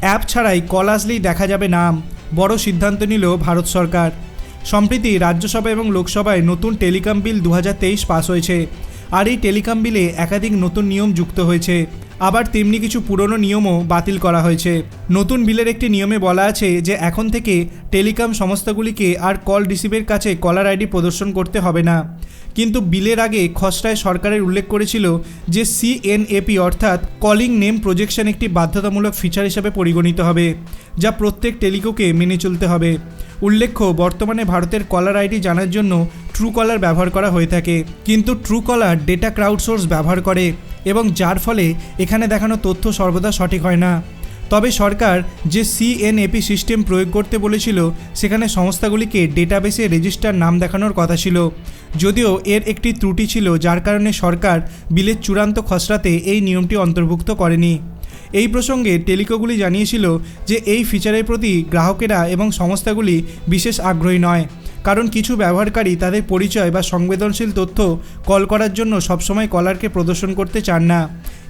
App ছাড়াই call আসলেই দেখা যাবে নাম। বড় সিদ্ধান্ত নিল ভারত সরকার। সম্প্রতি রাজ্যসভা এবং লোকসভায় নতুন টেলিকম বিল দু পাস হয়েছে। আর এই টেলিকম বিলে একাধিক নতুন নিয়ম যুক্ত হয়েছে। আবার তেমনি কিছু পুরনো নিয়মও বাতিল করা হয়েছে। নতুন বিলের একটি নিয়মে বলা আছে যে, এখন থেকে টেলিকম সংস্থাগুলিকে আর কল রিসিভের কাছে কলার আইডি প্রদর্শন করতে হবে না। কিন্তু বিলের আগে খসড়ায় সরকারের উল্লেখ করেছিল যে, সিএনএপি অর্থাৎ কলিং নেম প্রজেকশন একটি বাধ্যতামূলক ফিচার হিসেবে পরিগণিত হবে, যা প্রত্যেক টেলিকোকে মেনে চলতে হবে। উল্লেখ্য, বর্তমানে ভারতের কলার আইডি জানার জন্য ট্রু কলার ব্যবহার করা হয়ে থাকে। কিন্তু true caller data crowd source ব্যবহার করে। এবং যার ফলে এখানে দেখানো তথ্য সর্বদা সঠিক হয় না। তবে সরকার যে সিএনএপি সিস্টেম প্রয়োগ করতে বলেছিল, সেখানে সংস্থাগুলিকে ডেটাবেসে রেজিস্টার নাম দেখানোর কথা ছিল। যদিও এর একটি ত্রুটি ছিল, যার কারণে সরকার বিলের চূড়ান্ত খসড়াতে এই নিয়মটি অন্তর্ভুক্ত করেনি। এই প্রসঙ্গে টেলিকোগুলি জানিয়েছিল যে, এই ফিচারের প্রতি গ্রাহকেরা এবং সংস্থাগুলি বিশেষ আগ্রহী নয়। কারণ কিছু ব্যবহারকারী তাদের পরিচয় বা সংবেদনশীল তথ্য কল করার জন্য সবসময় কলারকে প্রদর্শন করতে চান না।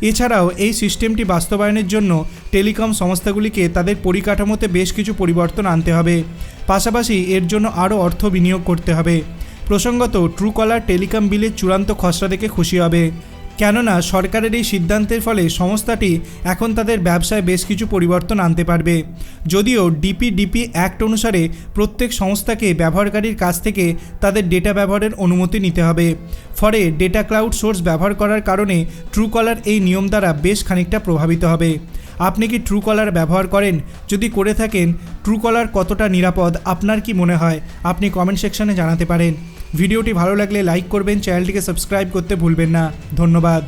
এছাড়াও, এই সিস্টেমটি বাস্তবায়নের জন্য টেলিকম সংস্থাগুলিকে তাদের পরিকাঠামোতে বেশ কিছু পরিবর্তন আনতে হবে। পাশাপাশি, এর জন্য আরও অর্থ বিনিয়োগ করতে হবে। প্রসঙ্গত ট্রু কলার টেলিকম বিলের চূড়ান্ত খসড়া দেখে খুশি হবে। কেননা সরকারের এই সিদ্ধান্তের ফলে সংস্থাটি এখন তাদের ব্যবসায় বেশ কিছু পরিবর্তন আনতে পারবে। যদিও ডিপিডিপি অ্যাক্ট অনুসারে প্রত্যেক সংস্থাকে ব্যবহারকারীর কাছ থেকে তাদের ডেটা ব্যবহারের অনুমতি নিতে হবে। ফলে ডেটা ক্লাউড সোর্স ব্যবহার করার কারণে ট্রুকলার এই নিয়ম দ্বারা বেশ খানিকটা প্রভাবিত হবে। আপনি কি ট্রুকলার ব্যবহার করেন? যদি করে থাকেন ট্রুকলার কতটা নিরাপদ? আপনার কি মনে হয়? আপনি কমেন্ট সেকশনে জানাতে পারেন। ভিডিওটি ভালো লাগলে লাইক করবেন চ্যানেলটিকে সাবস্ক্রাইব করতে ভুলবেন না। ধন্যবাদ।